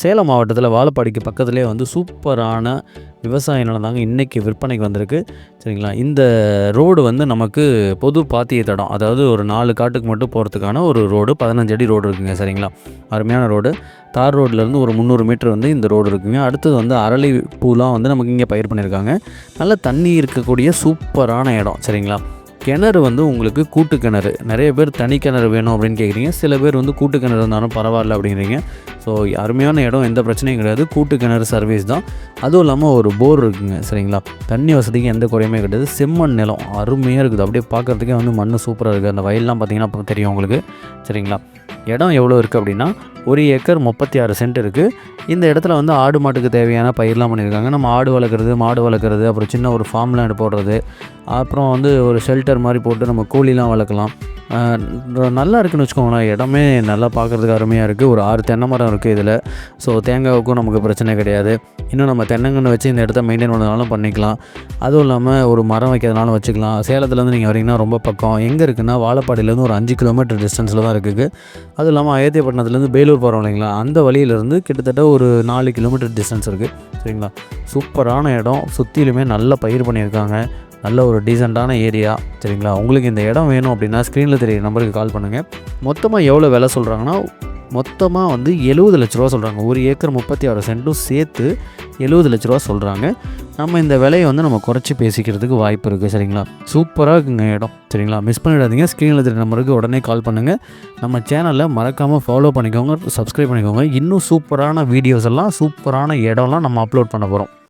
சேலம் மாவட்டத்தில் வாழப்பாடிக்கு பக்கத்துலேயே வந்து சூப்பரான விவசாய நிலம் தாங்க இன்றைக்கி விற்பனைக்கு வந்திருக்கு. சரிங்களா? இந்த ரோடு வந்து நமக்கு பொது பாத்திய தடம் அதாவது ஒரு நாலு காட்டுக்கு மட்டும் போகிறதுக்கான ஒரு ரோடு பதினஞ்சு அடி ரோடு இருக்குங்க சரிங்களா? அருமையான ரோடு. தார் ரோட்லேருந்து ஒரு முந்நூறு மீட்டர் வந்து இந்த ரோடு இருக்குங்க. அடுத்தது வந்து அரளி பூலாம் வந்து நமக்கு இங்கே பயிர் பண்ணியிருக்காங்க. நல்ல தண்ணி இருக்கக்கூடிய சூப்பரான இடம் சரிங்களா? கிணறு வந்து உங்களுக்கு கூட்டு கிணறு. நிறைய பேர் தனி கிணறு வேணும் அப்படின்னு கேட்குறீங்க சில பேர் வந்து கூட்டு கிணறு இருந்தாலும் பரவாயில்ல அப்படிங்கிறீங்க. ஸோ அருமையான இடம். எந்த பிரச்சனையும் கிடையாது. கூட்டு கிணறு சர்வீஸ் தான். அதுவும் இல்லாமல் ஒரு போர் இருக்குங்க. சரிங்களா? தண்ணி வசதிக்கு எந்த குறையுமே கிடையாது. செம்மண் நிலம். அருமையாக இருக்குது. அப்படியே பார்க்குறதுக்கே வந்து மண் சூப்பராக இருக்குது. அந்த வயல்லாம் பார்த்தீங்கன்னா தெரியும் உங்களுக்கு. சரிங்களா? இடம் எவ்வளோ இருக்குது அப்படின்னா ஒரு ஏக்கர் முப்பத்தி ஆறு சென்ட் இருக்குது இந்த இடத்துல வந்து ஆடு மாட்டுக்கு தேவையான பயிர்லாம் பண்ணியிருக்காங்க. நம்ம ஆடு வளர்க்குறது மாடு வளர்க்குறது அப்புறம் சின்ன ஒரு ஃபார்ம் லேண்ட் போடுறது. அப்புறம் வந்து ஒரு ஷெல்டர் மாதிரி போட்டு நம்ம கோழிலாம் வளர்க்கலாம். நல்லா இருக்குன்னு வச்சுக்கோங்களேன். இடமே நல்லா பார்க்குறதுக்கு அருமையாக இருக்குது ஒரு ஆறு தென்னை மரம் இருக்குது இதில். ஸோ தேங்காவுக்கும் நமக்கு பிரச்சனை கிடையாது. இன்னும் நம்ம தென்னங்கன்று வச்சு இந்த இடத்த மெயின்டைன் பண்ணதுனாலும் பண்ணிக்கலாம். அதுவும் இல்லாமல் ஒரு மரம் வைக்கிறதுனாலும் வச்சுக்கலாம். சேலத்துலேருந்து நீங்கள் வரீங்கன்னா ரொம்ப பக்கம். எங்கே இருக்குன்னா வாழப்பாடியிலேருந்து ஒரு அஞ்சு கிலோமீட்டர் டிஸ்டன்ஸில் தான் இருக்குது. அதுவும் இல்லாமல் அயோத்தியப்பட்டினத்துலேருந்து பேலூர் போகிறோம் இல்லைங்களா? அந்த வழியிலேருந்து கிட்டத்தட்ட ஒரு நாலு கிலோமீட்டர் டிஸ்டன்ஸ் இருக்குது சரிங்களா? சூப்பரான இடம். சுற்றிலுமே நல்லா பயிர் பண்ணியிருக்காங்க. நல்ல ஒரு டீசெண்டான ஏரியா சரிங்களா? உங்களுக்கு இந்த இடம் வேணும் அப்படின்னா ஸ்க்ரீனில் தெரிய நம்பருக்கு கால் பண்ணுங்கள் மொத்தமாக எவ்வளோ விலை சொல்கிறாங்கன்னா மொத்தமாக வந்து எழுபது லட்ச ரூபா சொல்கிறாங்க ஒரு ஏக்கர் முப்பத்தி ஆறு சென்ட்டும் சேர்த்து எழுபது லட்ச ரூபா சொல்கிறாங்க நம்ம இந்த விலையை வந்து நம்ம குறைச்சி பேசிக்கிறதுக்கு வாய்ப்பு இருக்குது சரிங்களா? சூப்பராக இருக்குங்க இடம் சரிங்களா? மிஸ் பண்ணிடாதீங்க. ஸ்க்ரீனில் தெரிய நம்பருக்கு உடனே கால் பண்ணுங்கள் நம்ம சேனலில் மறக்காமல் ஃபாலோ பண்ணிக்கோங்க சப்ஸ்கிரைப் பண்ணிக்கோங்க. இன்னும் சூப்பரான வீடியோஸ் எல்லாம் சூப்பரான இடம்லாம் நம்ம அப்லோட் பண்ண போகிறோம்